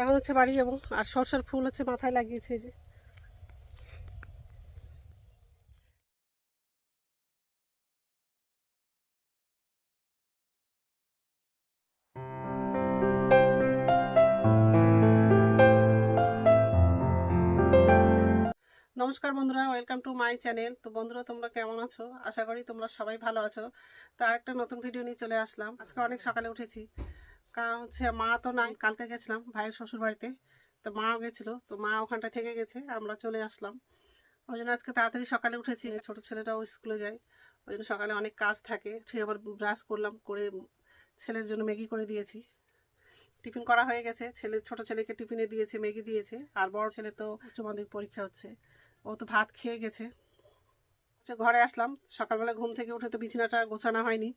এখন হচ্ছে বাড়ি যাব। আর সরষের ফুল হচ্ছে মাথায় লাগিয়েছে যে। নমস্কার বন্ধুরা, ওয়েলকাম টু মাই চ্যানেল। তো বন্ধুরা, তোমরা কেমন আছো? আশা করি তোমরা সবাই ভালো আছো। তো আরেকটা নতুন ভিডিও নিয়ে চলে আসলাম। আজকে অনেক সকালে উঠেছি। কারণ হচ্ছে মা তো নাই কালকে গেছিলাম ভাইয়ের শ্বশুর বাড়িতে তো মাও গেছিল, তো মা ওখানটা থেকে গেছে, আমরা চলে আসলাম। ওই জন্য আজকে তাড়াতাড়ি সকালে উঠেছি ছোট ছেলেটাও স্কুলে যায়, ওই জন্য সকালে অনেক কাজ থাকে ঠিক আবার ব্রাশ করলাম, করে ছেলের জন্য ম্যাগি করে দিয়েছি। টিফিন করা হয়ে গেছে, ছেলে, ছোট ছেলেকে টিফিনে দিয়েছে, ম্যাগি দিয়েছে, আর বড় ছেলে তো উচ্চ মাধ্যমিক পরীক্ষা হচ্ছে, ও তো ভাত খেয়ে গেছে। ঘরে আসলাম, সকালবেলা ঘুম থেকে উঠে তো বিছানাটা গোছানো হয়নি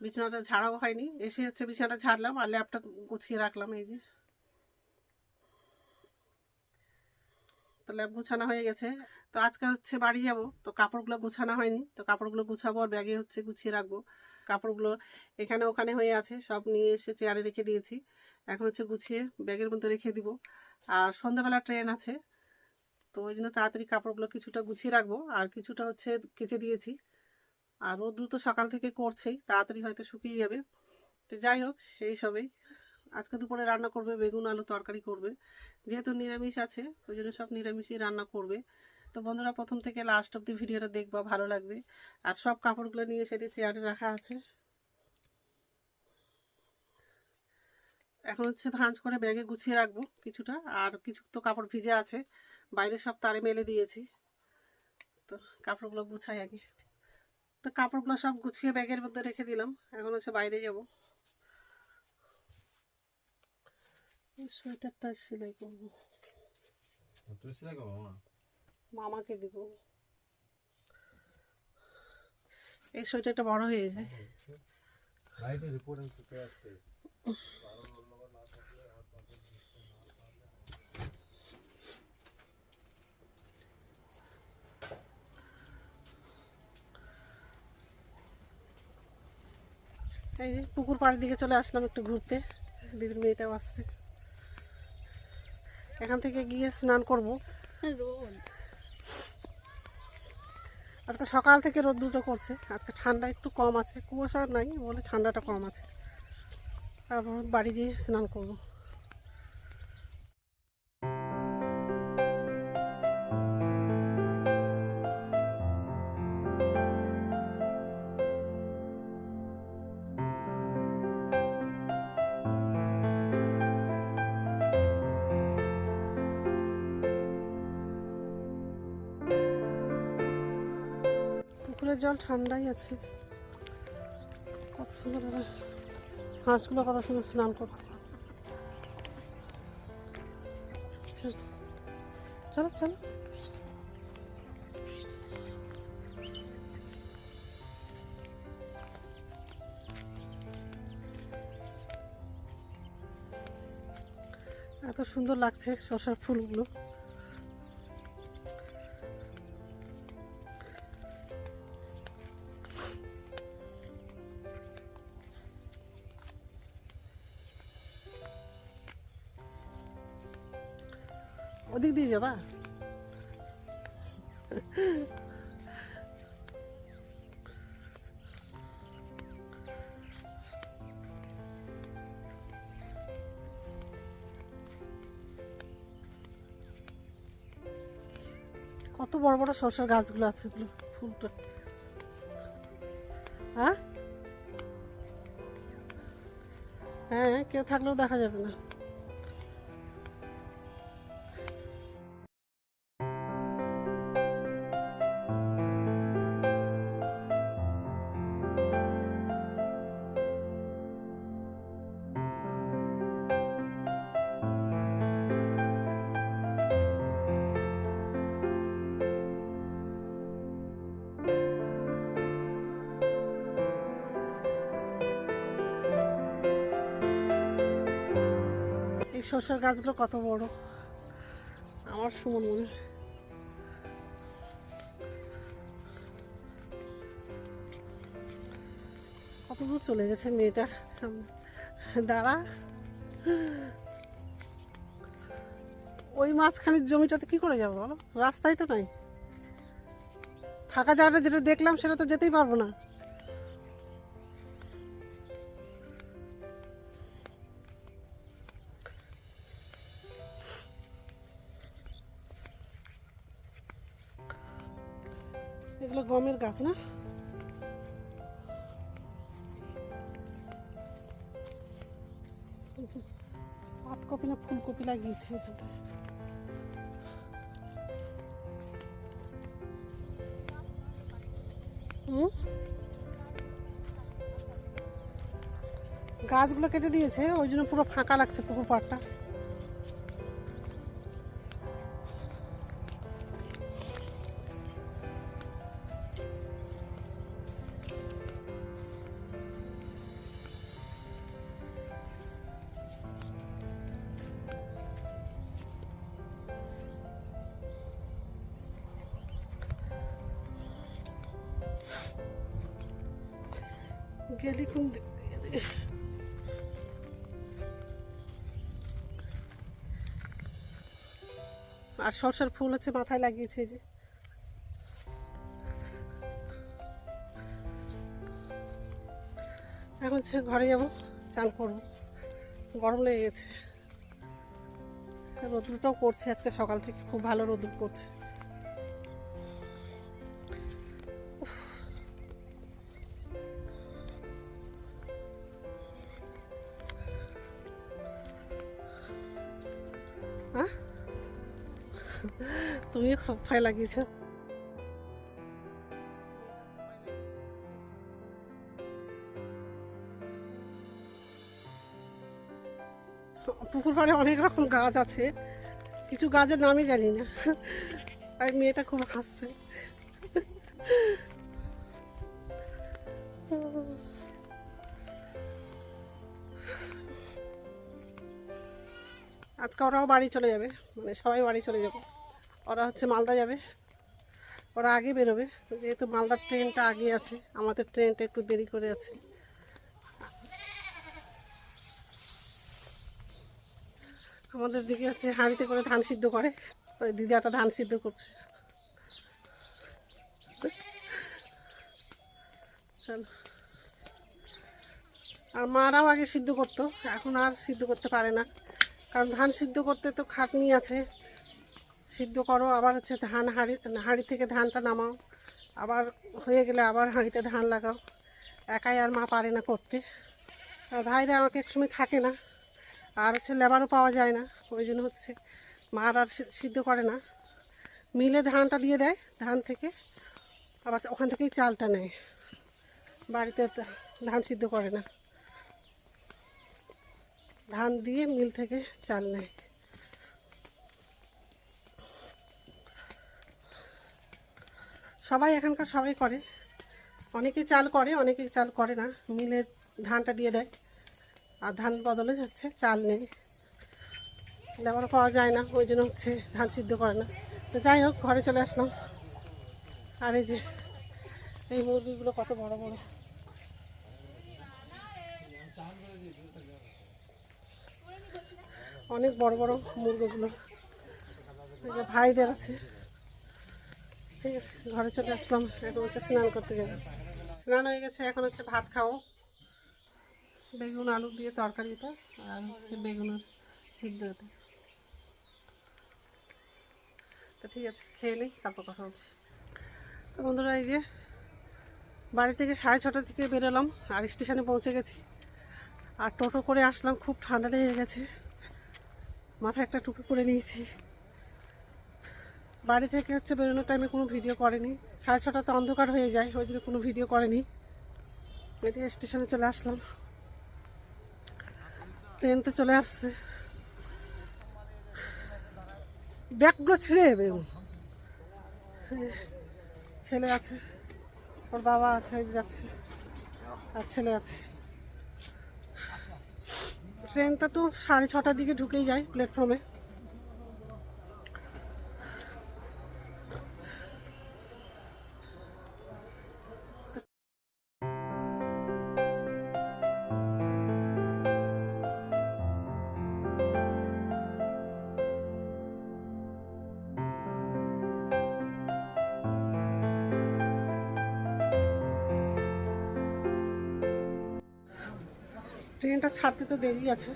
বিছানাটা ঝাড়াও হয়নি। এসে হচ্ছে বিছানাটা ঝাড়লাম আর ল্যাপটা গুছিয়ে রাখলাম এই যে। তো ল্যাপ গুছানো হয়ে গেছে। তো আজকে হচ্ছে বাড়ি যাব, তো কাপড়গুলো গুছানো হয়নি। তো কাপড়গুলো গুছাবো আর ব্যাগে হচ্ছে গুছিয়ে রাখব। কাপড়গুলো এখানে ওখানে হয়ে আছে, সব নিয়ে এসে চেয়ারে রেখে দিয়েছি। এখন হচ্ছে গুছিয়ে ব্যাগের মধ্যে রেখে দিব। আর সন্ধ্যাবেলা ট্রেন আছে, তো ওই জন্য তাড়াতাড়ি কাপড়গুলো কিছুটা গুছিয়ে রাখব। আর কিছুটা হচ্ছে কেচে দিয়েছি। আর রোদ্রু তো সকাল থেকে করছেই, তাড়াতাড়ি হয়তো শুকিয়ে যাবে। তো যাই হোক, এই সবেই। আজকে দুপুরে রান্না করবে, বেগুন, আলু তরকারি করবে। যেহেতু নিরামিষ আছে, ওই জন্য সব নিরামিষই রান্না করবে। তো বন্ধুরা, প্রথম থেকে লাস্ট অব্দি ভিডিওটা দেখবা, ভালো লাগবে। আর সব কাপড়গুলো নিয়ে সেটি চেয়ারে রাখা আছে। এখন হচ্ছে ভাঁজ করে ব্যাগে গুছিয়ে রাখব কিছুটা। আর কিছু তো কাপড় ভিজে আছে, বাইরে সব তারে মেলে দিয়েছি। তো কাপড়গুলো গুছাই আগে। তো কাপড়গুলো সব গুছিয়ে ব্যাগের মধ্যে রেখে দিলাম। এখন হচ্ছে বাইরে যাব। সোয়েটারটা সেলাই করব। তুই সেলাই করব মামাকে দিব। এই সোয়েটারটা বড় হয়ে যায়। এই যে পুকুর পাড়ের দিকে চলে আসলাম একটু ঘুরতে। দিদির মেয়েটাও আসছে। এখান থেকে গিয়ে স্নান করব। রোদ। আজকে সকাল থেকে রোদ দুটো করছে। আজকে ঠান্ডা একটু কম আছে। কুয়াশা নাই বলে ঠান্ডাটা কম আছে। তারপর বাড়ি গিয়ে স্নান করব। পুকুরের জল ঠান্ডাই আছে। কত সুন্দর হাঁসগুলো কত সুন্দর স্নান করছে চলো চলো। এত সুন্দর লাগছে শসার ফুলগুলো। ওদিক দিয়ে যাবা? কত বড় বড় শসার গাছগুলো আছে এগুলো, ফুলটা। হ্যাঁ হ্যাঁ কেউ থাকলেও দেখা যাবে না। শসার গাছগুলো কত বড়? আমার সুমন মনে হয়। কত দূর চলে গেছে মেয়েটা দাঁড়া। ওই মাঝখানের জমিটাতে কি করে যাব বলো? রাস্তাই তো নাই। ফাঁকা জায়গাটা যেটা দেখলাম সেটা তো যেতেই পারব না। এগুলো গমের গাছ না? পাতকপি না ফুলকপি লাগিয়েছে? গাছগুলো কেটে দিয়েছে, ওই জন্য পুরো ফাঁকা লাগছে পুকুর পাড়টা। আর সরষের ফুল হচ্ছে মাথায় লাগিয়েছে যে। এখন হচ্ছে ঘরে যাব চান করব। গরম লেগে গেছে। রোদ্রটাও পড়ছে আজকে সকাল থেকে, খুব ভালো রোদ্র পড়ছে। হ্যাঁ? তুমি ভয় লাগিয়েছো। পুকুর পাড়ে অনেক রকম গাছ আছে। কিছু গাছের নামই জানি না। আর মেয়েটা খুব হাসছে। আজকে ওরাও বাড়ি চলে যাবে মানে সবাই বাড়ি চলে যাবে। ওরা হচ্ছে মালদা যাবে, ওরা আগে বেরোবে। যেহেতু মালদার ট্রেনটা আগে আছে, আমাদের ট্রেনটা একটু দেরি করে আছে। আমাদের দিকে হচ্ছে হাঁড়িতে করে ধান সিদ্ধ করে, ওই দিদাটা ধান সিদ্ধ করছে। চলো। আর মারাও আগে সিদ্ধ করতো, এখন আর সিদ্ধ করতে পারে না। কারণ ধান সিদ্ধ করতে তো খাটনি আছে। সিদ্ধ করো, আবার হচ্ছে ধান হাঁড়ি হাঁড়ি থেকে ধানটা নামাও। আবার হয়ে গেলে আবার হাঁড়িতে ধান লাগাও। একাই আর মা পারে না করতে। আর ভাইরা আমাকে একসময় থাকে না। আর হচ্ছে লেবারও পাওয়া যায় না। ওই জন্য হচ্ছে মার আর সিদ্ধ করে না। মিলে ধানটা দিয়ে দেয়, ধান থেকে। আবার ওখান থেকেই চালটা নেয়। বাড়িতে ধান সিদ্ধ করে না। ধান দিয়ে মিল থেকে চাল নেয়। সবাই এখানকার সবাই করে। অনেকে চাল করে অনেকে চাল করে না। মিলে ধানটা দিয়ে দেয়। আর ধান বদলে যাচ্ছে, চাল নেই। লেবার পাওয়া যায় না, ওই জন্য হচ্ছে ধান সিদ্ধ করে না। তো যাই হোক, ঘরে চলে আসলাম। আর এই যে, এই মুরগিগুলো কত বড় বড়। অনেক বড় বড় মুরগিগুলো। ভাইদের আছে। ঠিক আছে, ঘরে চলে আসলাম। এখন হচ্ছে স্নান করতে যাব। স্নান হয়ে গেছে, এখন হচ্ছে ভাত খাও বেগুন, আলু দিয়ে তরকারিটা আর হচ্ছে বেগুনের সিদ্ধ এটা তো ঠিক আছে, খেয়ে নিই, তারপর কথা বলছি। তো বন্ধুরা, এই যে বাড়ি থেকে সাড়ে ছটা থেকে বেরোলাম আর স্টেশনে পৌঁছে গেছি। আর টোটো করে আসলাম, খুব ঠান্ডা লেগে গেছে। মাথায় একটা টুপি পরে নিয়েছি। বাড়ি থেকে হচ্ছে বেরোনোর টাইমে কোনো ভিডিও করেনি। সাড়ে ছটা তো অন্ধকার হয়ে যায়, ওই জন্য কোনো ভিডিও করেনি। এদিকে স্টেশনে চলে আসলাম। ট্রেন তো চলে আসছে। ব্যাগগুলো ছিঁড়ে যাবে। ছেলে আছে, ওর বাবা আছে যাচ্ছে। আর ছেলে আছে। ট্রেনটা তো সাড়ে ছটার দিকে ঢুকেই যায় প্ল্যাটফর্মে ট্রেনটা ছাড়তে তো দেরি আছে।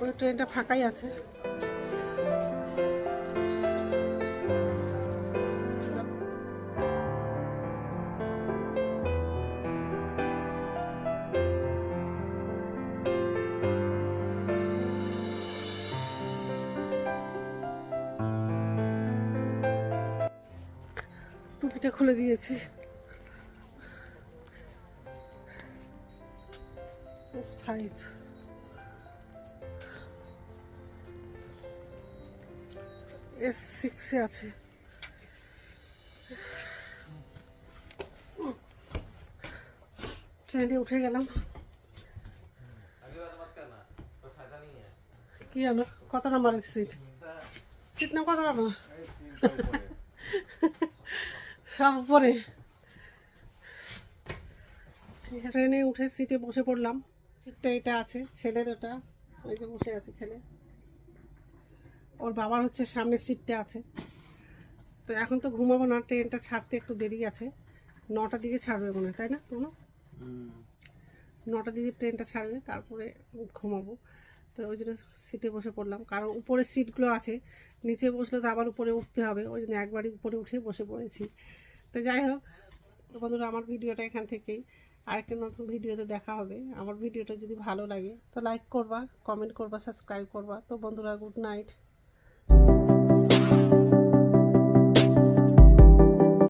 ওই ট্রেনটা ফাঁকাই আছে। টুপিটা খুলে দিয়েছি। ফাইভ এস সিক্সে আছে। ট্রেনে উঠে গেলাম। কি জানো কত নাম্বারের সিট সিট নাম কত নাম্বার? সব উপরে। ট্রেনে উঠে সিটে বসে পড়লাম। সিটটা এটা আছে ছেলের ওটা ওই যে বসে আছে ছেলে। ওর বাবার হচ্ছে সামনের সিটটা আছে। তো এখন তো ঘুমাবো না ট্রেনটা ছাড়তে একটু দেরি আছে। নটার দিকে ছাড়বে মনে হয় তাই না কোনো নটার দিকে ট্রেনটা ছাড়বে তারপরে ঘুমাবো। তো ওই জন্য সিটে বসে পড়লাম। কারণ উপরে সিটগুলো আছে নিচে বসলে তো আবার উপরে উঠতে হবে। ওই জন্য একবারই উপরে উঠে বসে পড়েছি। তো যাই হোক বন্ধুরা আমার ভিডিওটা এখান থেকেই। আরেকটা নতুন ভিডিওতে দেখা হবে। আমার ভিডিওটা যদি ভালো লাগে, তো লাইক করবা কমেন্ট করবা সাবস্ক্রাইব করবা। তো বন্ধুরা গুড নাইট